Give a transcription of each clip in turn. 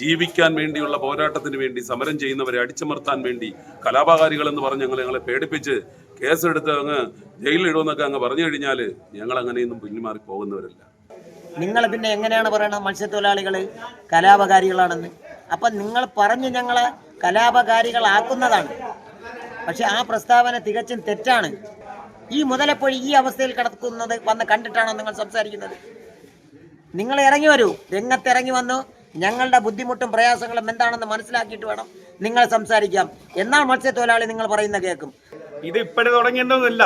ജീവിക്കാൻ വേണ്ടിയുള്ള പോരാട്ടത്തിന് വേണ്ടി സമരം ചെയ്യുന്നവരെ അടിച്ചമർത്താൻ വേണ്ടി കലാപകാരികൾ എന്ന് പറഞ്ഞ് ഞങ്ങൾ ഞങ്ങളെ പേടിപ്പിച്ച് കേസെടുത്ത് അങ്ങ് ജയിലിലിടുമെന്നൊക്കെ അങ്ങ് പറഞ്ഞു കഴിഞ്ഞാൽ ഞങ്ങൾ അങ്ങനെയൊന്നും പിന്മാറി പോകുന്നവരല്ല. നിങ്ങൾ പിന്നെ എങ്ങനെയാണ് പറയുന്നത് മത്സ്യത്തൊഴിലാളികൾ കലാപകാരികളാണെന്ന്. അപ്പം നിങ്ങൾ പറഞ്ഞ് ഞങ്ങളെ കലാപകാരികളാക്കുന്നതാണ്. പക്ഷെ ആ പ്രസ്താവന തികച്ചും തെറ്റാണ്. ഈ മുതലെപ്പോഴും ഈ അവസ്ഥയിൽ കിടക്കുന്നത് വന്ന് കണ്ടിട്ടാണോ നിങ്ങൾ സംസാരിക്കുന്നത്? നിങ്ങൾ ഇറങ്ങി വരൂ. രംഗത്തിറങ്ങി വന്നു. ഞങ്ങളുടെ ബുദ്ധിമുട്ടും പ്രയാസങ്ങളും എന്താണെന്ന് മനസ്സിലാക്കിയിട്ട് വേണം നിങ്ങൾ സംസാരിക്കാം. എന്നാൽ മത്സ്യത്തൊഴിലാളി നിങ്ങൾ പറയുന്ന കേൾക്കും. ഇത് ഇപ്പോഴും തുടങ്ങിയതൊന്നുമില്ല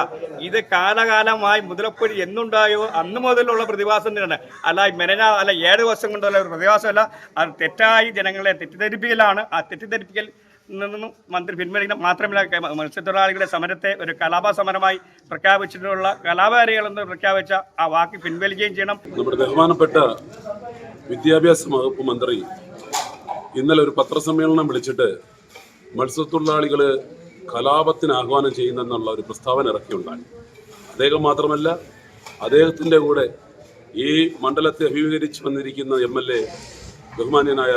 ഇത് കാലകാലമായി മുതലപ്പൊഴി എന്നുണ്ടായോ അന്ന് മുതലുള്ള പ്രതിഭാസം തന്നെയാണ്. അല്ല മെനന അല്ല ഏഴ് വർഷം കൊണ്ടുള്ള ഒരു പ്രതിഭാസമല്ല. അത് തെറ്റായി ജനങ്ങളെ തെറ്റിദ്ധരിപ്പിക്കലാണ്. ആ തെറ്റിദ്ധരിപ്പിക്കൽ നിന്നും മന്ത്രി പിൻവലിക്കുന്ന മാത്രമല്ല മത്സ്യത്തൊഴിലാളികളുടെ സമരത്തെ ഒരു കലാപ സമരമായി പ്രഖ്യാപിച്ചിട്ടുള്ള കലാപകാരികളെന്ന് പ്രഖ്യാപിച്ച ആ വാക്ക് പിൻവലിക്കുകയും ചെയ്യണം. നമ്മുടെ ബഹുമാനപ്പെട്ട വിദ്യാഭ്യാസ വകുപ്പ് മന്ത്രി ഇന്നലെ ഒരു പത്രസമ്മേളനം വിളിച്ചിട്ട് മത്സ്യത്തൊഴിലാളികൾ കലാപത്തിന് ആഹ്വാനം ചെയ്യുന്നെന്നുള്ള ഒരു പ്രസ്താവന ഇറക്കിയുണ്ടായി. അദ്ദേഹം മാത്രമല്ല അദ്ദേഹത്തിന്റെ കൂടെ ഈ മണ്ഡലത്തെ അഭിമുഖീകരിച്ച് വന്നിരിക്കുന്ന എം എൽ എ ബഹുമാന്യനായ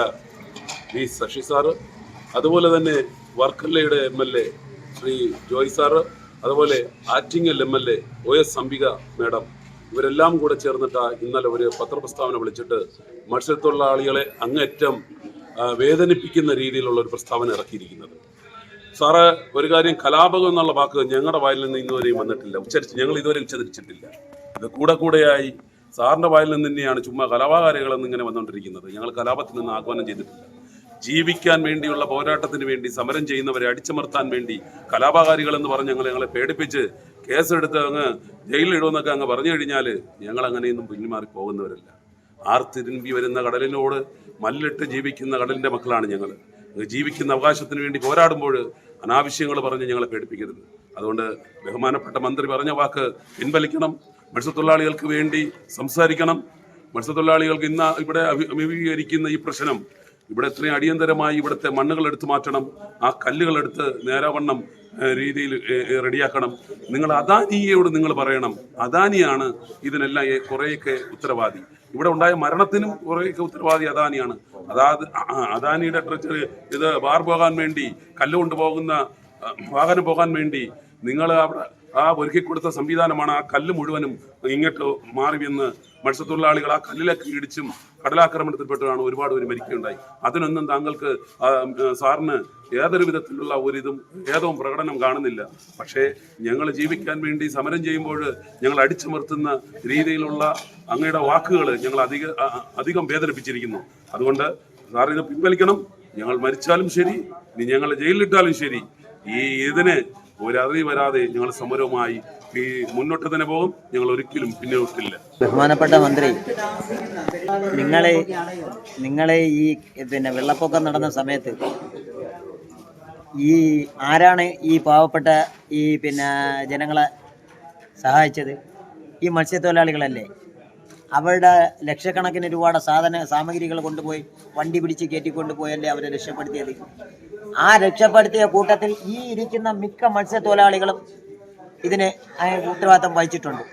വി ശശി സാറ് അതുപോലെ തന്നെ വർക്കല്ലയുടെ M L A Shri Joy sir അതുപോലെ Attingal M L A O S Ambika madam ഇവരെല്ലാം കൂടെ ചേർന്നിട്ട് ഇന്നലെ ഒരു പത്രപ്രസ്താവന വിളിച്ചിട്ട് മത്സ്യത്തൊഴിലാളികളെ അങ്ങേറ്റം വേദനിപ്പിക്കുന്ന രീതിയിലുള്ള ഒരു പ്രസ്താവന ഇറക്കിയിരിക്കുന്നത്. സാറ് ഒരു കാര്യം കലാപകം എന്നുള്ള വാക്ക് ഞങ്ങളുടെ വായിൽ നിന്ന് ഇന്നുവരെയും വന്നിട്ടില്ല. ഉച്ചരിച്ച് ഞങ്ങൾ ഇതുവരെ ഉച്ചരിച്ചിട്ടില്ല. ഇത് കൂടെ കൂടെയായി സാറിന്റെ വായിൽ നിന്ന് തന്നെയാണ് ചുമ്മാ കലാപകാരികളെന്ന് ഇങ്ങനെ വന്നുകൊണ്ടിരിക്കുന്നത് ഞങ്ങൾ കലാപത്തിൽ നിന്ന് ആഹ്വാനം ചെയ്തിട്ടില്ല. ജീവിക്കാൻ വേണ്ടിയുള്ള പോരാട്ടത്തിന് വേണ്ടി സമരം ചെയ്യുന്നവരെ അടിച്ചമർത്താൻ വേണ്ടി കലാപകാരികൾ എന്ന് പറഞ്ഞ് ഞങ്ങൾ ഞങ്ങളെ പേടിപ്പിച്ച് കേസെടുത്ത് അങ്ങ് ജയിലിലിടുമെന്നൊക്കെ അങ്ങ് പറഞ്ഞു കഴിഞ്ഞാൽ ഞങ്ങൾ അങ്ങനെയൊന്നും പിന്മാറി പോകുന്നവരല്ല. ആർത്തിരുമ്പി വരുന്ന കടലിനോട് മല്ലിട്ട് ജീവിക്കുന്ന കടലിന്റെ മക്കളാണ് ഞങ്ങൾ ജീവിക്കുന്ന അവകാശത്തിന് വേണ്ടി പോരാടുമ്പോൾ അനാവശ്യങ്ങൾ പറഞ്ഞ് ഞങ്ങളെ പേടിപ്പിക്കരുത്. അതുകൊണ്ട് ബഹുമാനപ്പെട്ട മന്ത്രി പറഞ്ഞ വാക്ക് പിൻവലിക്കണം. മത്സ്യത്തൊഴിലാളികൾക്ക് വേണ്ടി സംസാരിക്കണം. മത്സ്യത്തൊഴിലാളികൾക്ക് ഇന്ന് ഇവിടെ അഭി- അഭിമുഖീകരിക്കുന്ന ഈ പ്രശ്നം ഇവിടെ എത്രയും അടിയന്തരമായി ഇവിടുത്തെ മണ്ണുകൾ എടുത്തു മാറ്റണം ആ കല്ലുകൾ എടുത്ത് നേരവണ്ണം രീതിയിൽ റെഡിയാക്കണം. നിങ്ങൾ അദാനിയോട് നിങ്ങൾ പറയണം അദാനിയാണ് ഇതിനെല്ലാം കുറേയൊക്കെ ഉത്തരവാദി. ഇവിടെ ഉണ്ടായ മരണത്തിനും കുറേയൊക്കെ ഉത്തരവാദി അദാനിയാണ്. അതായത് അദാനിയുടെ ട്രച്ചർ ഇത് ബാർ പോകാൻ വേണ്ടി കല്ല് കൊണ്ടുപോകുന്ന വാഹനം പോകാൻ വേണ്ടി നിങ്ങൾ അവിടെ ആ ഒരുക്കി കൊടുത്ത സംവിധാനമാണ് ആ കല്ല് മുഴുവനും ഇങ്ങോട്ട് മാറി വന്ന് മത്സ്യത്തൊഴിലാളികൾ ആ കല്ലിലൊക്കെ ഇടിച്ചും കടലാക്രമണത്തിൽപ്പെട്ടാണ് ഒരുപാട് പേര് മരിക്കുകയുണ്ടായി. അതിനൊന്നും താങ്കൾക്ക് സാറിന് ഏതൊരു വിധത്തിലുള്ള ഒരിതും ഏതവും പ്രകടനം കാണുന്നില്ല. പക്ഷേ ഞങ്ങൾ ജീവിക്കാൻ വേണ്ടി സമരം ചെയ്യുമ്പോൾ ഞങ്ങൾ അടിച്ചമർത്തുന്ന രീതിയിലുള്ള അങ്ങയുടെ വാക്കുകൾ ഞങ്ങൾ അധിക അധികം വേദനിപ്പിച്ചിരിക്കുന്നു. അതുകൊണ്ട് സാർ പിൻവലിക്കണം. ഞങ്ങൾ മരിച്ചാലും ശരി ഇനി ഞങ്ങൾ ജയിലിലിട്ടാലും ശരി. ഈ ഇതിന് ഒരറി വരാതെ ഞങ്ങൾ സമരവുമായി ഈ മുന്നോട്ട് തന്നെ പോകും. ഞങ്ങൾ ഒരിക്കലും പിന്നോട്ടില്ല. ബഹുമാനപ്പെട്ട മന്ത്രി നിങ്ങളെ നിങ്ങളെ ഈ പിന്നെ വെള്ളപ്പൊക്കം നടന്ന സമയത്ത് ഈ ആരാണ് ഈ പാവപ്പെട്ട ഈ പിന്നെ ജനങ്ങളെ സഹായിച്ചത്? ഈ മത്സ്യത്തൊഴിലാളികളല്ലേ? അവരുടെ ലക്ഷക്കണക്കിന് രൂപയുടെ സാധന സാമഗ്രികൾ കൊണ്ടുപോയി വണ്ടി പിടിച്ച് കയറ്റിക്കൊണ്ടുപോയല്ലേ അവരെ രക്ഷപ്പെടുത്തിയത്? ആ രക്ഷപ്പെടുത്തിയ കൂട്ടത്തിൽ ഈ ഇരിക്കുന്ന മിക്ക മത്സ്യത്തൊഴിലാളികളും ഇതിന് ഉത്തരവാദിത്വം വഹിച്ചിട്ടുണ്ട്.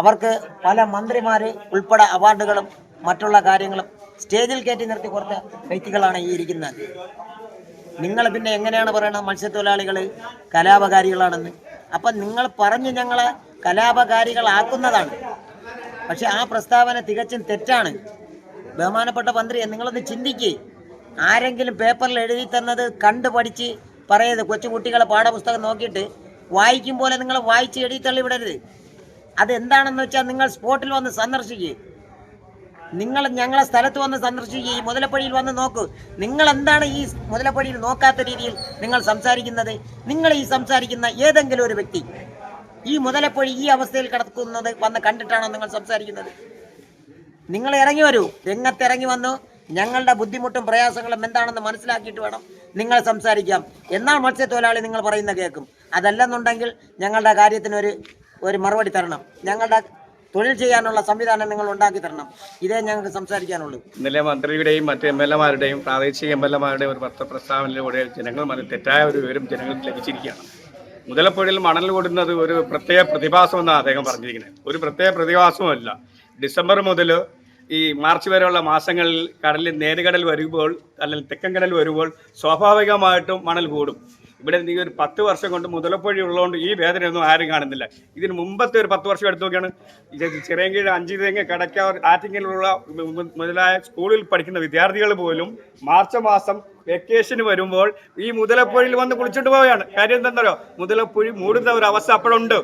അവർക്ക് പല മന്ത്രിമാർ ഉൾപ്പെടെ അവാർഡുകളും മറ്റുള്ള കാര്യങ്ങളും സ്റ്റേജിൽ കയറ്റി നിർത്തി കൊടുത്ത വ്യക്തികളാണ് ഈ ഇരിക്കുന്നത്. നിങ്ങൾ പിന്നെ എങ്ങനെയാണ് പറയുന്നത് മത്സ്യത്തൊഴിലാളികൾ കലാപകാരികളാണെന്ന്. അപ്പം നിങ്ങൾ പറഞ്ഞ് ഞങ്ങളെ കലാപകാരികളാക്കുന്നതാണ്. പക്ഷെ ആ പ്രസ്താവന തികച്ചും തെറ്റാണ്. ബഹുമാനപ്പെട്ട മന്ത്രി നിങ്ങളൊന്ന് ചിന്തിക്ക്. ആരെങ്കിലും പേപ്പറിൽ എഴുതി തന്നത് കണ്ടു പഠിച്ച് പറയരുത്. കൊച്ചുകുട്ടികളെ പാഠപുസ്തകം നോക്കിയിട്ട് വായിക്കും പോലെ നിങ്ങൾ വായിച്ച് എഴുതി തള്ളി വിടരുത് അതെന്താണെന്ന് വെച്ചാൽ നിങ്ങൾ സ്പോട്ടിൽ വന്ന് സന്ദർശിക്കുക നിങ്ങൾ ഞങ്ങളെ സ്ഥലത്ത് വന്ന് സന്ദർശിക്കുക ഈ മുതലപ്പടിയിൽ വന്ന് നോക്കൂ. നിങ്ങൾ എന്താണ് ഈ മുതലപ്പടിയിൽ നോക്കാത്ത രീതിയിൽ നിങ്ങൾ സംസാരിക്കുന്നത്? നിങ്ങൾ ഈ സംസാരിക്കുന്ന ഏതെങ്കിലും ഒരു വ്യക്തി ഈ മുതലപ്പൊഴി ഈ അവസ്ഥയിൽ കിടക്കുന്നത് വന്ന് കണ്ടിട്ടാണോ നിങ്ങൾ സംസാരിക്കുന്നത്? നിങ്ങൾ ഇറങ്ങി വരൂ. രംഗത്തിറങ്ങി വന്നു. ഞങ്ങളുടെ ബുദ്ധിമുട്ടും പ്രയാസങ്ങളും എന്താണെന്ന് മനസ്സിലാക്കിയിട്ട് വേണം നിങ്ങൾ സംസാരിക്കാം. എന്നാൽ മത്സ്യത്തൊഴിലാളി നിങ്ങൾ പറയുന്ന കേൾക്കും. അതല്ലെന്നുണ്ടെങ്കിൽ ഞങ്ങളുടെ കാര്യത്തിനൊരു ഒരു മറുപടി തരണം. ഞങ്ങളുടെ തൊഴിൽ ചെയ്യാനുള്ള സംവിധാനം നിങ്ങൾ ഉണ്ടാക്കി തരണം. ഇതേ ഞങ്ങൾക്ക് സംസാരിക്കാനുള്ളൂ. ഇന്നലെ മന്ത്രിയുടെയും മറ്റ് എം എൽ എമാരുടെയും പ്രാദേശിക എം എൽ എമാരുടെയും ഒരു പത്രപ്രസ്താവനയിലൂടെ ജനങ്ങൾ മനസ്സിൽ തെറ്റായ ഒരു വിവരം ജനങ്ങൾക്ക് ലഭിച്ചിരിക്കുകയാണ്. മുതലപ്പുഴയിൽ മണൽ കൊടുക്കുന്നത് ഒരു പ്രത്യേക പ്രതിഭാസമെന്നാണ് അദ്ദേഹം പറഞ്ഞിരിക്കുന്നത്. ഒരു പ്രത്യേക പ്രതിഭാസമല്ല ഡിസംബർ മുതൽ ഈ മാർച്ച് വരെയുള്ള മാസങ്ങളിൽ കടലിൽ നേരുകടൽ വരുമ്പോൾ അല്ലെങ്കിൽ തെക്കൻ കടൽ വരുമ്പോൾ സ്വാഭാവികമായിട്ടും മണൽ കൂടും. ഇവിടെ ഈ ഒരു പത്ത് വർഷം കൊണ്ട് മുതലപ്പൊഴി ഉള്ളതുകൊണ്ട് ഈ വേദനയൊന്നും ആരും കാണുന്നില്ല. ഇതിന് മുമ്പത്തെ ഒരു പത്ത് വർഷം എടുത്തു നോക്കിയാണ്. ഇത് ചിറയൻകീഴ് അഞ്ചു തേങ്ങ കടക്കാവർ ആറ്റിങ്ങലുള്ള മുതലായ സ്കൂളിൽ പഠിക്കുന്ന വിദ്യാർത്ഥികൾ പോലും മാർച്ച് മാസം വെക്കേഷന് വരുമ്പോൾ ഈ മുതലപ്പൊഴിയിൽ വന്ന് കുളിച്ചിട്ട് പോവുകയാണ്. കാര്യം എന്താണെന്നറിയോ? മുതലപ്പൊഴി മൂടുന്ന ഒരു അവസ്ഥ അപ്പോഴുണ്ട്.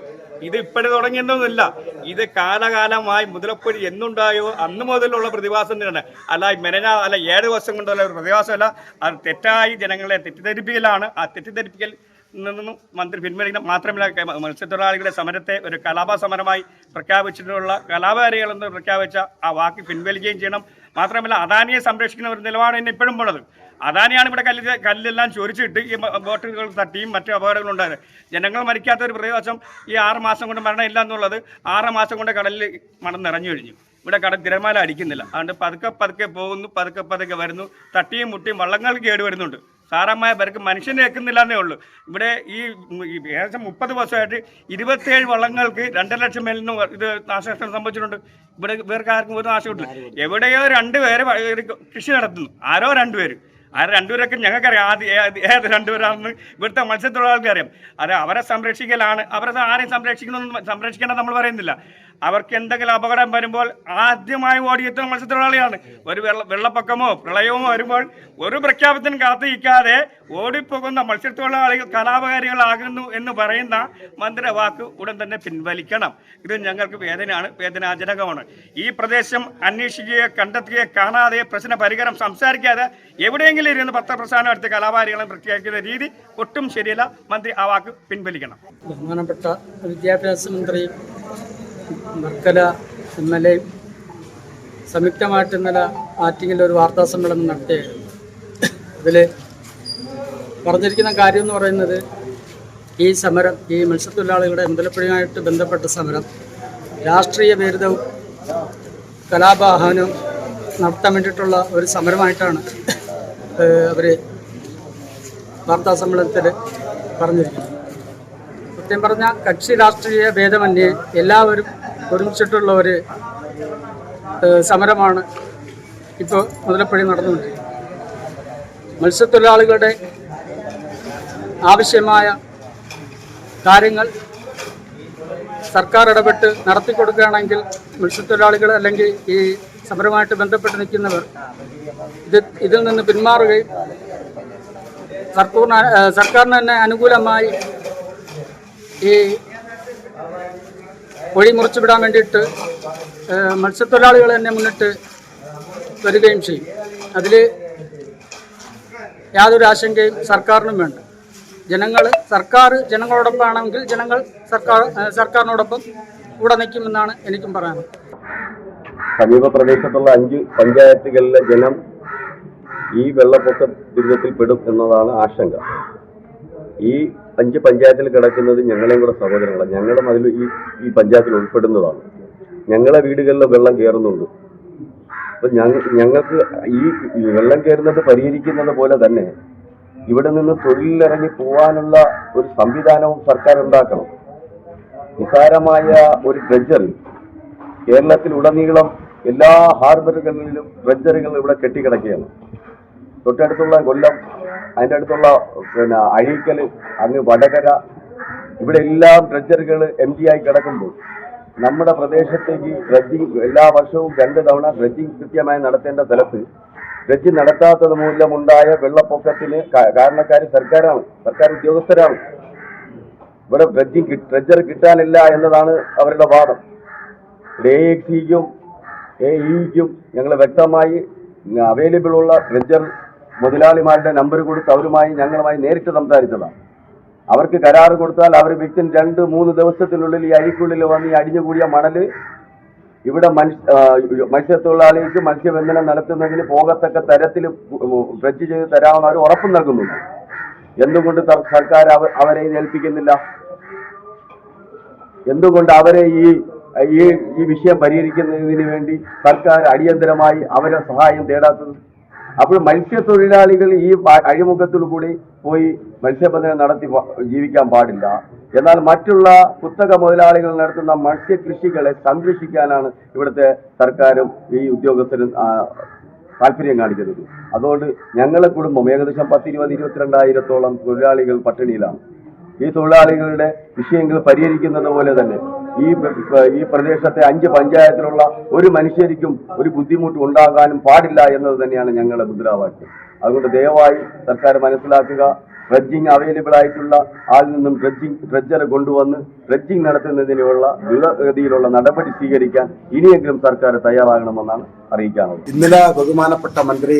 ഇത് ഇപ്പോഴും തുടങ്ങിയതൊന്നുമില്ല ഇത് കാലകാലമായി മുതലപ്പൊഴി എന്നുണ്ടായോ? അന്ന് മുതലുള്ള പ്രതിഭാസം തന്നെയാണ്. അല്ല മെനന അല്ല ഏഴ് വർഷം കൊണ്ടുള്ള ഒരു പ്രതിഭാസമല്ല. അത് തെറ്റായി ജനങ്ങളെ തെറ്റിദ്ധരിപ്പിക്കലാണ്. ആ തെറ്റിദ്ധരിപ്പിക്കൽ നിന്നും മന്ത്രി പിൻവലിക്കണം. മാത്രമല്ല മത്സ്യത്തൊഴിലാളികളുടെ സമരത്തെ ഒരു കലാപ സമരമായി പ്രഖ്യാപിച്ചിട്ടുള്ള കലാപകാരികളെന്ന് പ്രഖ്യാപിച്ച ആ വാക്ക് പിൻവലിക്കുകയും ചെയ്യണം. മാത്രമല്ല അദാനിയെ സംരക്ഷിക്കുന്ന ഒരു നിലപാട് തന്നെ ഇപ്പോഴും ഉള്ളത്. അദാനിയാണ് ഇവിടെ കല്ല് കല്ലെല്ലാം ചൊരിച്ചിട്ട് ഈ ബോട്ടുകൾ തട്ടിയും മറ്റു അപകടങ്ങളും ഉണ്ടായത്. ജനങ്ങൾ മരിക്കാത്ത ഒരു പ്രതിവശം ഈ ആറ് മാസം കൊണ്ട് മരണമില്ല എന്നുള്ളത് ആറ് മാസം കൊണ്ട് കടലിൽ മണം നിറഞ്ഞു കഴിഞ്ഞു. ഇവിടെ കടൽ തിരമാല അടിക്കുന്നില്ല. അതുകൊണ്ട് പതുക്കെ പതുക്കെ പോകുന്നു പതുക്കെ പതുക്കെ വരുന്നു. തട്ടിയും മുട്ടിയും വള്ളങ്ങൾ കേട് വരുന്നുണ്ട്. സാറന്മായ പേർക്ക് മനുഷ്യനെ വെക്കുന്നില്ല എന്നേ ഉള്ളൂ. ഇവിടെ ഈ ഏകദേശം മുപ്പത് വർഷമായിട്ട് ഇരുപത്തേഴ് വള്ളങ്ങൾക്ക് രണ്ടര ലക്ഷം മേലിന് ഇത് നാശനഷ്ടം സംഭവിച്ചിട്ടുണ്ട്. ഇവിടെ ഇവർക്ക് ആർക്കും ഒരു നാശമില്ല എവിടെയോ രണ്ടുപേര് വ- കൃഷി നടത്തുന്നു. ആരോ രണ്ടുപേര്. ആ രണ്ടുപേരൊക്കെ ഞങ്ങൾക്കറിയാം. ആദ്യ ഏത് രണ്ടുപേരാണെന്ന് ഇവിടുത്തെ മത്സ്യത്തൊഴിലാളികൾക്ക് അറിയാം അത് അവരെ സംരക്ഷിക്കലാണ്. അവരെ ആരെയും സംരക്ഷിക്കണമെന്ന് സംരക്ഷിക്കണം നമ്മൾ പറയുന്നില്ല. അവർക്ക് എന്തെങ്കിലും അപകടം വരുമ്പോൾ ആദ്യമായി ഓടിയെത്തുന്ന മത്സ്യത്തൊഴിലാളിയാണ്. ഒരു വെള്ള വെള്ളപ്പൊക്കമോ പ്രളയമോ വരുമ്പോൾ ഒരു പ്രഖ്യാപനത്തിനും കാത്തിരിക്കാതെ ഓടിപ്പോകുന്ന മത്സ്യത്തൊഴിലാളികൾ കലാപകാരികളാകുന്നു എന്ന് പറയുന്ന മന്ത്രിയുടെ വാക്ക് ഉടൻ തന്നെ പിൻവലിക്കണം. ഇത് ഞങ്ങൾക്ക് വേദനയാണ് വേദനാജനകമാണ്. ഈ പ്രദേശം അന്വേഷിക്കുകയോ കണ്ടെത്തുകയോ കാണാതെ പ്രശ്ന പരിഹാരം സംസാരിക്കാതെ എവിടെയെങ്കിലും ഇരുന്ന് പത്രപ്രസ്ഥാനം എടുത്ത് കലാകാരികളെ പ്രഖ്യാപിക്കുന്ന രീതി ഒട്ടും ശരിയല്ല. മന്ത്രി ആ വാക്ക് പിൻവലിക്കണം. ബഹുമാനപ്പെട്ട വിദ്യാഭ്യാസ മന്ത്രി വർക്കല എം സംയുക്തമായിട്ട് ഇന്നലെ ആറ്റിങ്ങിൽ ഒരു വാർത്താ സമ്മേളനം നടത്തിയായിരുന്നു. അതിൽ പറഞ്ഞിരിക്കുന്ന കാര്യം എന്ന് പറയുന്നത് ഈ സമരം ഈ മത്സ്യത്തൊഴിലാളികളുടെ മുതലപ്പുഴയുമായിട്ട് ബന്ധപ്പെട്ട സമരം രാഷ്ട്രീയ വിരുദ്ധവും കലാപാഹനവും നടത്താൻ വേണ്ടിയിട്ടുള്ള ഒരു സമരമായിട്ടാണ് അവർ വാർത്താ സമ്മേളനത്തിൽ പറഞ്ഞിരിക്കുന്നത്. സത്യം പറഞ്ഞാൽ കക്ഷി രാഷ്ട്രീയ ഭേദമന്യേ എല്ലാവരും ഒരുമിച്ചിട്ടുള്ള ഒരു സമരമാണ് ഇപ്പോൾ മുതലപ്പുഴ നടന്നുകൊണ്ടിരിക്കുന്നത്. മത്സ്യത്തൊഴിലാളികളുടെ ആവശ്യമായ കാര്യങ്ങൾ സർക്കാർ ഇടപെട്ട് നടത്തി കൊടുക്കുകയാണെങ്കിൽ മത്സ്യത്തൊഴിലാളികൾ അല്ലെങ്കിൽ ഈ സമരവുമായിട്ട് ബന്ധപ്പെട്ട് നിൽക്കുന്നവർ ഇത് ഇതിൽ നിന്ന് പിന്മാറുകയും സർക്കൂറിന് സർക്കാരിന് തന്നെ അനുകൂലമായി ഈ വഴി മുറിച്ചുവിടാൻ വേണ്ടിയിട്ട് ഏഹ്, മത്സ്യത്തൊഴിലാളികൾ തന്നെ മുന്നിട്ട് വരികയും ചെയ്യും. അതിൽ യാതൊരു ആശങ്കയും സർക്കാരിനും വേണ്ട. ജനങ്ങൾ സർക്കാർ ജനങ്ങളോടൊപ്പമാണെങ്കിൽ ജനങ്ങൾ സർക്കാർ സർക്കാരിനോടൊപ്പം കൂടെ നിൽക്കുമെന്നാണ് എനിക്കും പറയാനുള്ളത്. സമീപ പ്രദേശത്തുള്ള അഞ്ച് പഞ്ചായത്തുകളിലെ ജനം ഈ വെള്ളപ്പൊക്ക ദുരിതത്തിൽ പെടും എന്നതാണ് ആശങ്ക. ഈ അഞ്ച് പഞ്ചായത്തിൽ കിടക്കുന്നത് ഞങ്ങളെയും കൂടെ സഹോദരങ്ങളാണ്. ഞങ്ങളും അതിൽ ഈ ഈ പഞ്ചായത്തിൽ ഉൾപ്പെടുന്നതാണ്. ഞങ്ങളെ വീടുകളിൽ വെള്ളം കയറുന്നുണ്ട്. അപ്പൊ ഞങ്ങൾ ഞങ്ങൾക്ക് ഈ വെള്ളം കയറുന്നത് പരിഹരിക്കുന്നത് പോലെ തന്നെ ഇവിടെ നിന്ന് തൊഴിലിറങ്ങി പോകാനുള്ള ഒരു സംവിധാനവും സർക്കാർ ഉണ്ടാക്കണം. നിസാരമായ ഒരു ഡ്രഡ്ജറിൽ കേരളത്തിലുടനീളം എല്ലാ ഹാർബറുകളിലും ഡ്രഡ്ജറുകൾ ഇവിടെ കെട്ടിക്കിടക്കുകയാണ്. തൊട്ടടുത്തുള്ള കൊല്ലം അതിന്റെ അടുത്തുള്ള പിന്നെ അഴീക്കൽ അങ്ങ് വടകര ഇവിടെ എല്ലാം ഡ്രഡ്ജറുകൾ എം ടി ആയി കിടക്കുമ്പോൾ നമ്മുടെ പ്രദേശത്തേക്ക് ഡ്രഡ്ജിങ് എല്ലാ വർഷവും രണ്ട് തവണ ഡ്രഡ്ജിങ് കൃത്യമായി നടത്തേണ്ട സ്ഥലത്ത് ഡ്രഡ്ജ് നടത്താത്തത് മൂലമുണ്ടായ വെള്ളപ്പൊക്കത്തിന് കാരണക്കാർ സർക്കാരാണ് സർക്കാർ ഉദ്യോഗസ്ഥരാണ്. ഇവിടെ ഡ്രഡ്ജിങ് ഡ്രഡ്ജർ കിട്ടാനില്ല എന്നതാണ് അവരുടെ വാദം. എ എക്സിക്കും എ ഇക്കും ഞങ്ങൾ വ്യക്തമായി അവൈലബിൾ ഉള്ള ഡ്രഡ്ജർ മുതലാളിമാരുടെ നമ്പർ കൊടുത്ത് അവരുമായി ഞങ്ങളുമായി നേരിട്ട് സംസാരിച്ചതാണ്. അവർക്ക് കരാറ് കൊടുത്താൽ അവർ വിത്തിൻ രണ്ട് മൂന്ന് ദിവസത്തിനുള്ളിൽ ഈ അഴിക്കുള്ളിൽ വന്ന് ഈ അടിഞ്ഞുകൂടിയ മണൽ ഇവിടെ മനുഷ്യ മത്സ്യത്തൊഴിലാളികൾക്ക് മത്സ്യബന്ധനം നടത്തുന്നതിന് പോകത്തക്ക തരത്തിൽ ഡ്രഡ്ജ് ചെയ്ത് തരാമെന്ന് അവർ ഉറപ്പ് നൽകുന്നുണ്ട്. എന്തുകൊണ്ട് സർക്കാർ അവ- അവരെ ഏൽപ്പിക്കുന്നില്ല? എന്തുകൊണ്ട് അവരെ ഈ ഈ വിഷയം പരിഹരിക്കുന്നതിന് വേണ്ടി സർക്കാർ അടിയന്തരമായി അവരെ സഹായം തേടാത്തത്? അപ്പോൾ മത്സ്യത്തൊഴിലാളികൾ ഈ അഴിമുഖത്തിൽ കൂടി പോയി മത്സ്യബന്ധനം നടത്തി ജീവിക്കാൻ പാടില്ല. എന്നാൽ മറ്റുള്ള കുത്തക മുതലാളികൾ നടത്തുന്ന മത്സ്യകൃഷികളെ സംരക്ഷിക്കാനാണ് ഇവിടുത്തെ സർക്കാരും ഈ ഉദ്യോഗസ്ഥരും താല്പര്യം കാണിക്കുന്നത്. അതുകൊണ്ട് ഞങ്ങളെ കുടുംബം ഏകദേശം പത്തിരുപത് ഇരുപത്തിരണ്ടായിരത്തോളം തൊഴിലാളികൾ പട്ടിണിയിലാണ്. ഈ തൊഴിലാളികളുടെ വിഷയങ്ങൾ പരിഹരിക്കുന്നത് പോലെ തന്നെ ഈ ഈ പ്രദേശത്തെ അഞ്ച് പഞ്ചായത്തിലുള്ള ഒരു മനുഷ്യർക്കും ഒരു ബുദ്ധിമുട്ട് ഉണ്ടാകാനും പാടില്ല എന്നത് തന്നെയാണ് ഞങ്ങളുടെ മുദ്രാവാക്യം. അതുകൊണ്ട് ദയവായി സർക്കാർ മനസ്സിലാക്കുക. ഡ്രഡ്ജിങ് അവൈലബിൾ ആയിട്ടുള്ള ആളിൽ നിന്നും ഡ്രഡ്ജിങ് ഡ്രഡ്ജർ കൊണ്ടുവന്ന് ഡ്രഡ്ജിങ് നടത്തുന്നതിനുള്ള ദ്രുതഗതിയിലുള്ള നടപടി സ്വീകരിക്കാൻ ഇനിയെങ്കിലും സർക്കാർ തയ്യാറാകണമെന്നാണ് അറിയിക്കാനുള്ളത്. ഇന്നലെ ബഹുമാനപ്പെട്ട മന്ത്രി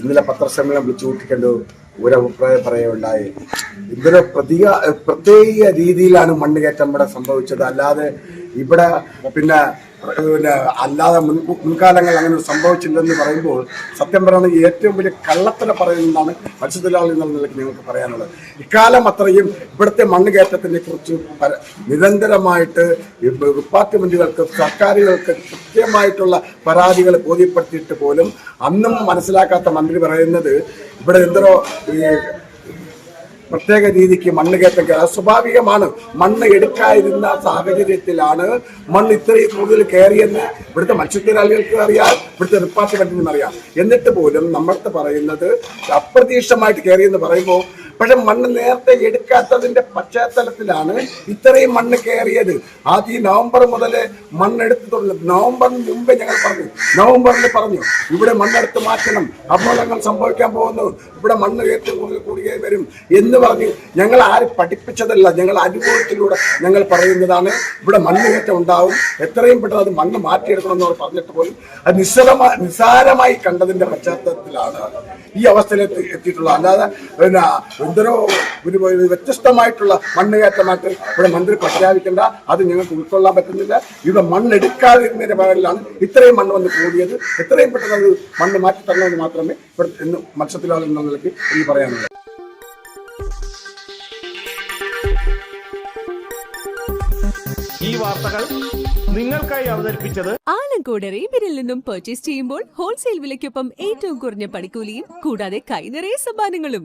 ഇന്നലെ പത്രസമ്മേളനം വിളിച്ചു കൂട്ടിക്കൊണ്ട് ഒരു അഭിപ്രായം പറയുകയുണ്ടായി. ഇതിന് പ്രതിക പ്രത്യേക രീതിയിലാണ് മണ്ണ് കയറ്റം ഇവിടെ സംഭവിച്ചത്. അല്ലാതെ ഇവിടെ പിന്നെ പിന്നെ അല്ലാതെ മുൻ മുൻകാലങ്ങൾ അങ്ങനെ സംഭവിച്ചില്ലെന്ന് പറയുമ്പോൾ സത്യം പറയുന്നത് ഏറ്റവും വലിയ കള്ളത്തര പറയുന്നതാണ് മത്സ്യത്തൊഴിലാളി എന്നുള്ള നിലയ്ക്ക് ഞങ്ങൾക്ക് പറയാനുള്ളത്. ഇക്കാലം അത്രയും ഇവിടുത്തെ മണ്ണ് കയറ്റത്തിനെ കുറിച്ച് നിരന്തരമായിട്ട് ഡിപ്പാർട്ട്മെന്റുകൾക്ക് സർക്കാരുകൾക്ക് കൃത്യമായിട്ടുള്ള പരാതികൾ ബോധ്യപ്പെടുത്തിയിട്ട് പോലും അന്നും മനസ്സിലാക്കാത്ത മന്ത്രി പറയുന്നത് ഇവിടെ എന്തോ പ്രത്യേക രീതിക്ക് മണ്ണ് കയറ്റം സ്വാഭാവികമാണ്. മണ്ണ് എടുക്കാതിരുന്ന സാഹചര്യത്തിലാണ് മണ്ണ് ഇത്രയും കൂടുതൽ കയറിയെന്ന് ഇവിടുത്തെ മത്സ്യത്തൊഴിലാളികൾക്ക് അറിയാം ഇവിടുത്തെ ഡിപ്പാർട്ട്മെന്റിനും അറിയാം. എന്നിട്ട് പോലും നമ്മൾ പറയുന്നത് അപ്രതീക്ഷിതമായിട്ട് കയറിയെന്ന് പറയുമ്പോൾ പക്ഷെ മണ്ണ് നേരത്തെ എടുക്കാത്തതിന്റെ പശ്ചാത്തലത്തിലാണ് ഇത്രയും മണ്ണ് കയറിയത്. ആദ്യം നവംബർ മുതൽ മണ്ണെടുത്ത് തുടങ്ങി. നവംബറിന് മുമ്പേ ഞങ്ങൾ പറഞ്ഞു. നവംബറിൽ പറഞ്ഞു ഇവിടെ മണ്ണെടുത്ത് മാറ്റണം. അപകടങ്ങൾ സംഭവിക്കാൻ പോകുന്നു. ഇവിടെ മണ്ണ് കയറ്റി കൂടുകയും വരും. എന്ന് പറഞ്ഞ് ഞങ്ങൾ ആരും പഠിപ്പിച്ചതല്ല. ഞങ്ങൾ അനുഭവത്തിലൂടെ ഞങ്ങൾ പറയുന്നതാണ് ഇവിടെ മണ്ണ് കയറ്റം ഉണ്ടാവും. എത്രയും പെട്ടെന്ന് അത് മണ്ണ് മാറ്റിയെടുക്കണം എന്ന് പറഞ്ഞിട്ട് പോലും അത് നിസ്സാരമായി നിസ്സാരമായി കണ്ടതിന്റെ പശ്ചാത്തലത്തിലാണ് ഈ അവസ്ഥയിൽ എത്തിയിട്ടുള്ളത്. അല്ലാതെ പിന്നെ എന്തോ ഒരു വ്യത്യസ്തമായിട്ടുള്ള മണ്ണ് കയറ്റമായിട്ട് ഇവിടെ മന്ത്രി പ്രഖ്യാപിക്കേണ്ട. അത് ഞങ്ങൾക്ക് ഉൾക്കൊള്ളാൻ പറ്റുന്നില്ല. ഇവിടെ മണ്ണെടുക്കാതിരുന്നതിന്റെ പേരിലാണ് ഇത്രയും മണ്ണ് വന്ന് കൂടിയത്. എത്രയും പെട്ടെന്ന് അത് മണ്ണ് മാറ്റി തരണമെന്ന് മാത്രമേ ഇവിടെ ഇന്ന് മത്സ്യത്തൊഴിലാളി എന്ന നിലയ്ക്ക് എനിക്ക് പറയാനുള്ളൂ. ഈ വാർത്തകൾ നിങ്ങൾക്കായി അവതരിപ്പിച്ചത് ആലങ്കോട് റീബിനിൽ നിന്നും പർച്ചേസ് ചെയ്യുമ്പോൾ ഹോൾസെയിൽ വിലയ്ക്കൊപ്പം ഏറ്റവും കുറഞ്ഞ പണിക്കൂലിയും കൂടാതെ കൈനിറയ സമ്മാനങ്ങളും.